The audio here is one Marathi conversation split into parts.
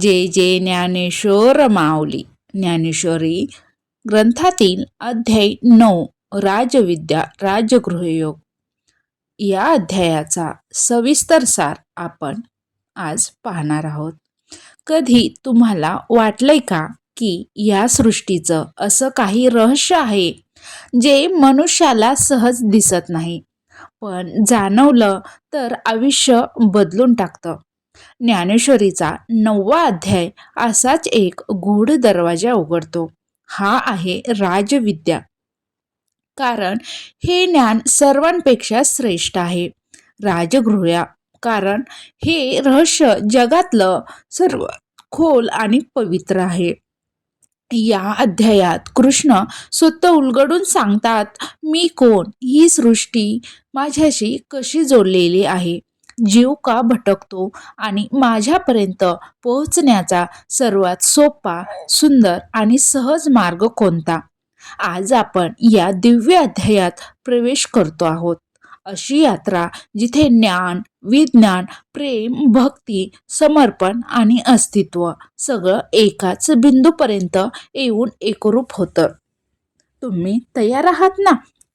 जे जे ज्ञानेश्वर माऊली. ज्ञानेश्वरी ग्रंथातील अध्याय नऊ राजविद्या राजगृहयोग या अध्यायाचा सविस्तर सार आपण आज पाहणार आहोत. कधी तुम्हाला वाटलंय का की या सृष्टीचं असं काही रहस्य आहे जे मनुष्याला सहज दिसत नाही पण जाणवलं तर आयुष्य बदलून टाकतं. ज्ञानेश्वरीचा नववा अध्याय असाच एक गूढ दरवाजा उघडतो. हा आहे राजविद्या. कारण हे ज्ञान सर्वांपेक्षा श्रेष्ठ आहे. राजगृह्या. कारण हे रहस्य जगातलं सर्व खोल आणि पवित्र आहे. या अध्यायात कृष्ण स्वतः उलगडून सांगतात मी कोण? ही सृष्टी माझ्याशी कशी जोडलेली आहे? जीव का भटकतो आणि माझ्यापर्यंत पोहोचण्याचा सर्वात सोपा सुंदर आणि सहज मार्ग कोणता? आज आपण या दिव्य अध्यायात प्रवेश करतो आहोत. अशी यात्रा जिथे ज्ञान विज्ञान प्रेम भक्ती समर्पण आणि अस्तित्व सगळं एकाच बिंदूपर्यंत येऊन एकरूप होतं. तुम्ही तयार आहात ना?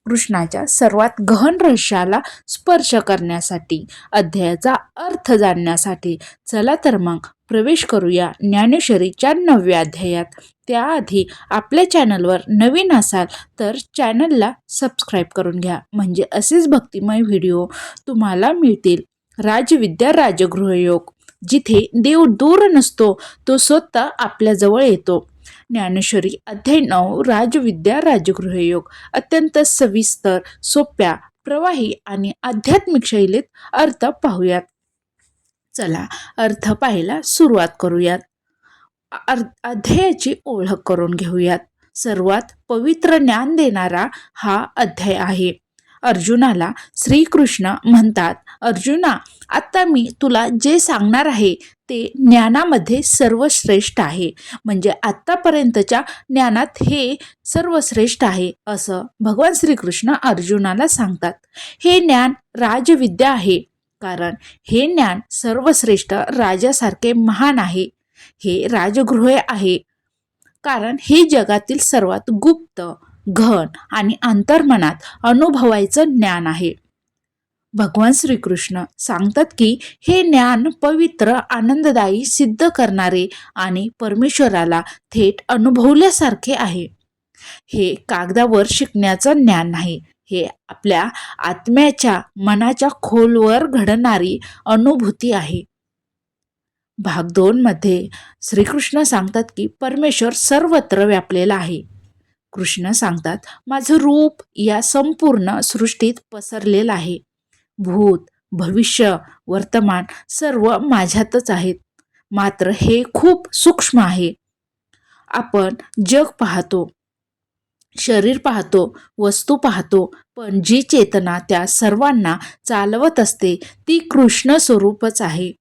कृष्णाच्या सर्वात गहन रहस्याला स्पर्श करण्यासाठी अध्यायाचा अर्थ जाणण्यासाठी चला तर मग प्रवेश करूया ज्ञानेश्वरीच्या नवव्या अध्यायात. त्याआधी आपल्या चॅनलवर नवीन असाल तर चॅनलला सबस्क्राईब करून घ्या. म्हणजे असेच भक्तिमय व्हिडिओ तुम्हाला मिळतील. राजविद्या राजगृहयोग जिथे देव दूर नसतो तो स्वतः आपल्याजवळ येतो. ज्ञानेश्वरी अध्याय नऊ राजविद्या राजगृहयोग अत्यंत सविस्तर सोप्या प्रवाही आणि आध्यात्मिक शैलीत अर्थ पाहूयात. चला अर्थ पाहायला सुरुवात करूयात. अध्यायाची ओळख करून घेऊयात. सर्वात पवित्र ज्ञान देणारा हा अध्याय आहे. अर्जुनाला श्रीकृष्ण म्हणतात अर्जुना आत्ता मी तुला जे सांगणार आहे ते ज्ञानामध्ये सर्वश्रेष्ठ आहे. म्हणजे आत्तापर्यंतच्या ज्ञानात हे सर्वश्रेष्ठ आहे असं भगवान श्रीकृष्ण अर्जुनाला सांगतात. हे ज्ञान राजविद्या आहे कारण हे ज्ञान सर्वश्रेष्ठ राजासारखे महान आहे. हे राजगृह आहे कारण हे जगातील सर्वात गुप्त घन आणि अंतर्मनात अनुभवायचं ज्ञान आहे. भगवान श्रीकृष्ण सांगतात की हे ज्ञान पवित्र आनंददायी सिद्ध करणारे आणि परमेश्वराला थेट अनुभवल्यासारखे आहे. हे कागदावर शिकण्याचं ज्ञान नाही. हे आपल्या आत्म्याच्या मनाच्या खोलवर घडणारी अनुभूती आहे. भाग दोन मध्ये श्रीकृष्ण सांगतात की परमेश्वर सर्वत्र व्यापलेला आहे. कृष्ण सांगतात माझं रूप या संपूर्ण सृष्टीत पसरलेलं आहे. भूत भविष्य वर्तमान सर्व माझ्यातच आहेत. मात्र हे खूप सूक्ष्म आहे. आपण जग पाहतो शरीर पाहतो वस्तू पाहतो पण जी चेतना त्या सर्वांना चालवत असते ती कृष्ण स्वरूपच आहे.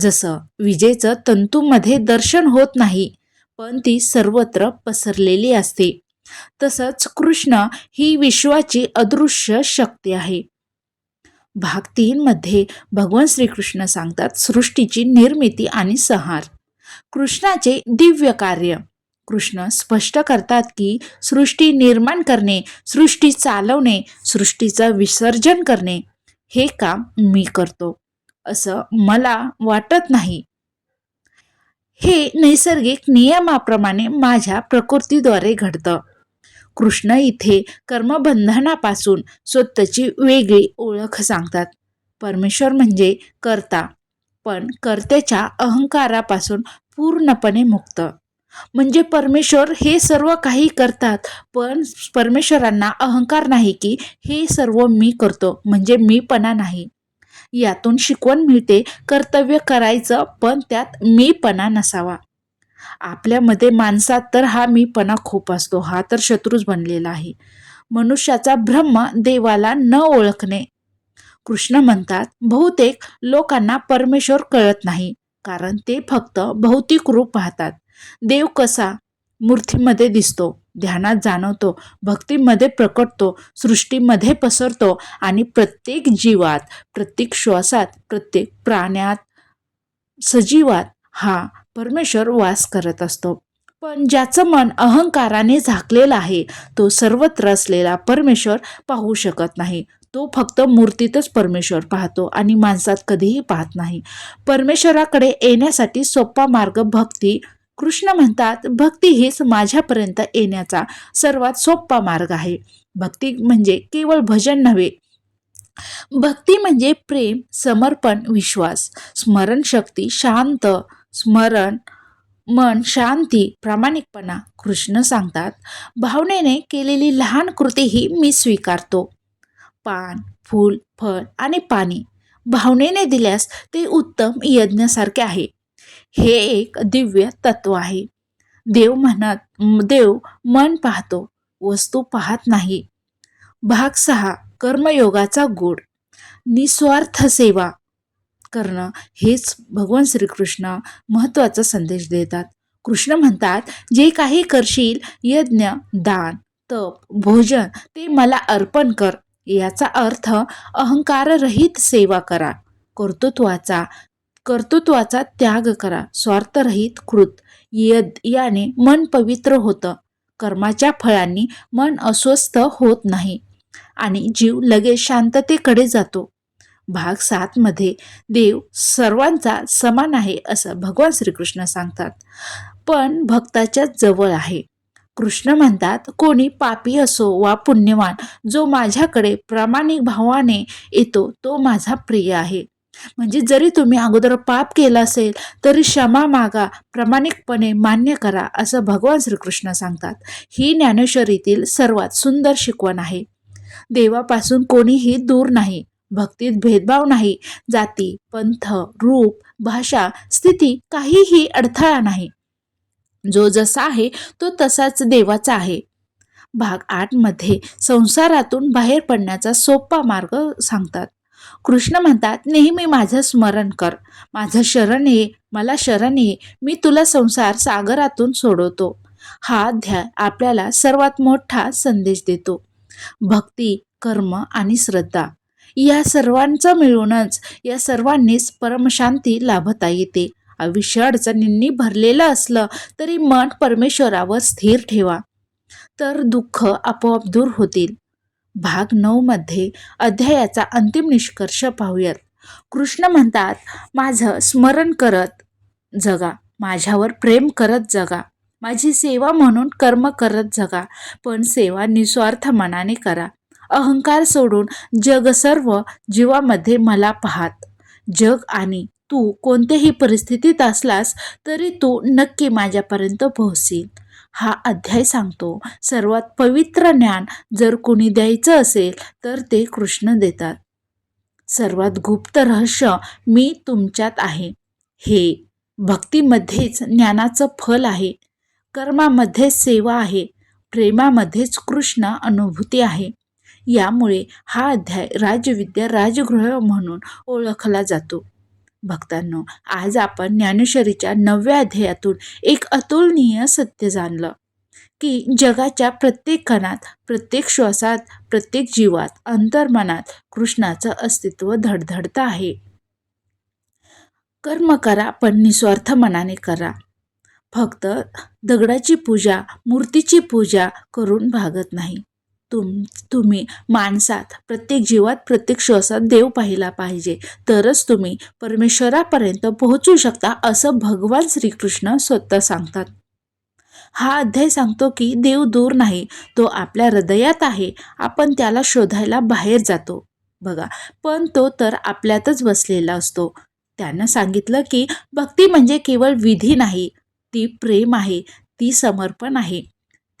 जसं विजेचं तंतूमध्ये दर्शन होत नाही पण ती सर्वत्र पसरलेली असते. तसंच कृष्ण ही विश्वाची अदृश्य शक्ती आहे. भाग तीनमध्ये भगवान श्रीकृष्ण सांगतात सृष्टीची निर्मिती आणि संहार. कृष्णाचे दिव्य कार्य. कृष्ण स्पष्ट करतात की सृष्टी निर्माण करणे सृष्टी चालवणे सृष्टीचं विसर्जन करणे हे काम मी करतो. असं मला वाटत नाही. हे नैसर्गिक नियमाप्रमाणे माझ्या प्रकृतीद्वारे घडतं. कृष्ण इथे कर्मबंधनापासून स्वतःची वेगळी ओळख सांगतात. परमेश्वर म्हणजे कर्ता पण कर्त्याच्या अहंकारापासून पूर्णपणे मुक्त. म्हणजे परमेश्वर हे सर्व काही करतात पण परमेश्वरांना अहंकार नाही की हे सर्व मी करतो म्हणजे मीपणा नाही. यातून शिकवण मिळते कर्तव्य करायचं पण त्यात मीपणा नसावा. आपल्यामध्ये माणसात तर हा मीपणा खूप असतो हा तर शत्रूच बनलेला आहे. मनुष्याचा ब्रह्म देवाला न ओळखणे. कृष्ण म्हणतात बहुतेक लोकांना परमेश्वर कळत नाही कारण ते फक्त भौतिक रूप पाहतात. देव कसा मूर्तीमध्ये दिसतो ध्यानात जाणवतो भक्तीमध्ये प्रकटतो सृष्टीमध्ये पसरतो आणि प्रत्येक जीवात प्रत्येक श्वासात प्रत्येक प्राण्यात सजीवात हा परमेश्वर वास करत असतो. पण ज्याचं मन अहंकाराने झाकलेलं आहे तो सर्वत्र असलेला परमेश्वर पाहू शकत नाही. तो फक्त मूर्तीतच परमेश्वर पाहतो आणि माणसात कधीही पाहत नाही. परमेश्वराकडे येण्यासाठी सोपा मार्ग भक्ती. कृष्ण म्हणतात भक्ती हीच माझ्यापर्यंत येण्याचा सर्वात सोपा मार्ग आहे. भक्ती म्हणजे केवळ भजन नव्हे. भक्ती म्हणजे प्रेम समर्पण विश्वास स्मरणशक्ती शांत स्मरण मन शांती प्रामाणिकपणा कृष्ण सांगतात भावनेने केलेली लहान कृतीही मी स्वीकारतो. पान फूल फळ आणि पाणी भावनेने दिल्यास ते उत्तम यज्ञासारखे आहे. हे एक दिव्य तत्व आहे. देव म्हणत देव मन पाहतो वस्तू पाहत नाही. भाग सहा कर्मयोगाचा गोड निस्वार्थ सेवा. करणं हेच भगवान श्रीकृष्ण महत्त्वाचा संदेश देतात. कृष्ण म्हणतात जे काही करशील यज्ञ दान तप भोजन ते मला अर्पण कर. याचा अर्थ अहंकाररहित सेवा करा. कर्तृत्वाचा कर्तृत्वाचा त्याग करा. स्वार्थरहित कृत. यद याने मन पवित्र होतं. कर्माच्या फळांनी मन अस्वस्थ होत नाही. आणि जीव लगेच शांततेकडे जातो. भाग सातमध्ये देव सर्वांचा समान आहे असं भगवान श्रीकृष्ण सांगतात. पण भक्ताच्या जवळ आहे. कृष्ण म्हणतात कोणी पापी असो वा पुण्यवान जो माझ्याकडे प्रामाणिक भावाने येतो तो माझा प्रिय आहे. म्हणजे जरी तुम्ही अगोदर पाप केला असेल तरी क्षमा मागा प्रामाणिकपणे मान्य करा असं भगवान श्रीकृष्ण सांगतात. ही ज्ञानेश्वरीतील सर्वात सुंदर शिकवण आहे. देवापासून कोणीही दूर नाही. भक्तीत भेदभाव नाही जाती पंथ रूप भाषा स्थिती काहीही अडथळा नाही. जो जसा आहे तो तसाच देवाचा आहे. भाग आठमध्ये संसारातून बाहेर पडण्याचा सोपा मार्ग सांगतात. कृष्ण म्हणतात नेहमी माझं स्मरण कर. माझं शरण ये मला शरण ये. मी तुला संसार सागरातून सोडवतो. हा अध्याय आपल्याला सर्वात मोठा संदेश देतो. भक्ती कर्म आणि श्रद्धा. या सर्वांचं मिळूनच या सर्वांनीच परमशांती लाभता येते. आयुष्य अडचणींनी भरलेलं असलं तरी मन परमेश्वरावर स्थिर ठेवा. तर दुःख आपोआप दूर होतील. भाग नऊमध्ये अध्यायाचा अंतिम निष्कर्ष पाहूयात. कृष्ण म्हणतात माझं स्मरण करत जगा. माझ्यावर प्रेम करत जगा. माझी सेवा म्हणून कर्म करत जगा. पण सेवा निस्वार्थ मनाने करा. अहंकार सोडून जग सर्व जीवामध्ये मला पाहात. जग आणि तू कोणत्याही परिस्थितीत असलास तरी तू नक्की माझ्यापर्यंत पोहोचील हा अध्याय सांगतो सर्वात पवित्र ज्ञान जर कोणी द्यायचं असेल तर ते कृष्ण देतात. सर्वात गुप्त रहस्य मी तुमच्यात आहे. हे भक्तीमध्येच ज्ञानाचं फल आहे. कर्मामध्येच सेवा आहे. प्रेमामध्येच कृष्ण अनुभूती आहे. यामुळे हा अध्याय राजविद्या राजगृह म्हणून ओळखला जातो. भक्तांनो आज आपण ज्ञानेश्वरीच्या नवव्या अध्यायातून एक अतुलनीय सत्य जाणलं की जगाच्या प्रत्येक कणात प्रत्येक श्वासात प्रत्येक जीवात अंतर्मनात कृष्णाचं अस्तित्व धडधडतं आहे. कर्म करा पण निस्वार्थ मनाने करा. फक्त दगडाची पूजा मूर्तीची पूजा करून भागत नाही. तुम तुम्ही माणसात प्रत्येक जीवात प्रत्येक श्वासात देव पाहिला पाहिजे. तरच तुम्ही परमेश्वरापर्यंत पोहोचू शकता असं भगवान श्रीकृष्ण स्वतः सांगतात. हा अध्याय सांगतो की देव दूर नाही तो आपल्या हृदयात आहे आपण त्याला शोधायला बाहेर जातो. बघा पण तो तर आपल्यातच बसलेला असतो. त्यानं सांगितलं की भक्ती म्हणजे केवळ विधी नाही ती प्रेम आहे ती समर्पण आहे.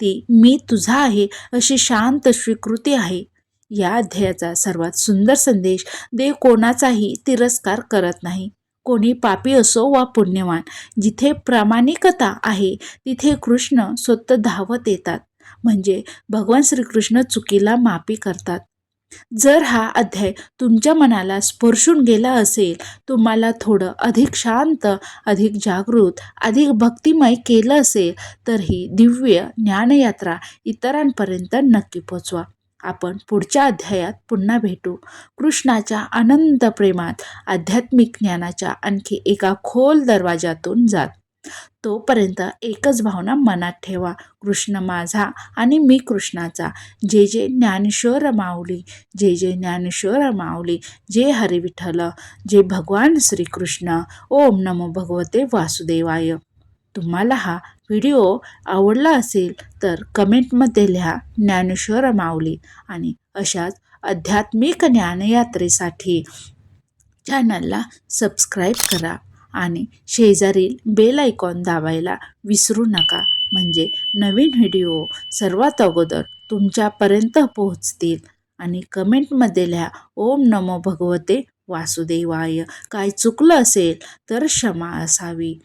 ती मी तुझा आहे अशी शांत स्वीकृती आहे. या अध्यायाचा सर्वात सुंदर संदेश देव कोणाचाही तिरस्कार करत नाही. कोणी पापी असो वा पुण्यवान जिथे प्रामाणिकता आहे तिथे कृष्ण स्वतः धावत येतात. म्हणजे भगवान श्रीकृष्ण चुकीला माफी करतात. जर हा अध्याय तुमच्या मनाला स्पर्शून गेला असेल तुम्हाला थोडं अधिक शांत अधिक जागृत अधिक भक्तिमय केलं असेल तर ही दिव्य ज्ञानयात्रा इतरांपर्यंत नक्की पोचवा. आपण पुढच्या अध्यायात पुन्हा भेटू. कृष्णाच्या अनंत प्रेमात आध्यात्मिक ज्ञानाच्या आणखी एका खोल दरवाजातून जात तोपर्यंत एकच भावना मनात ठेवा. कृष्ण माझा आणि मी कृष्णाचा. जे जे ज्ञानेश्वर माऊली जे जे ज्ञानेश्वर माऊली जे हरिविठ्ठल जे भगवान श्रीकृष्ण. ओम नमो भगवते वासुदेवाय. तुम्हाला हा व्हिडिओ आवडला असेल तर कमेंटमध्ये लिहा ज्ञानेश्वर माऊली आणि अशाच आध्यात्मिक ज्ञानयात्रेसाठी चॅनलला सबस्क्राईब करा. आणि शेजारील बेल आयकॉन दाबायला विसरू नका. म्हणजे नवीन व्हिडिओ सर्वात अगोदर तुमच्यापर्यंत पोहोचतील. आणि कमेंटमध्ये लिहा ओम नमो भगवते वासुदेवाय. काय चुकलं असेल तर क्षमा असावी.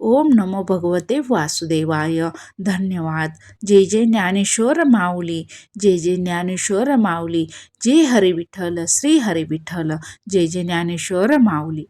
ओम नमो भगवते वासुदेवाय. धन्यवाद. जे जे ज्ञानेश्वर माऊली. जे जे ज्ञानेश्वर माऊली. जे हरिविठ्ठल. श्री हरिविठ्ठल. जे जे ज्ञानेश्वर माऊली.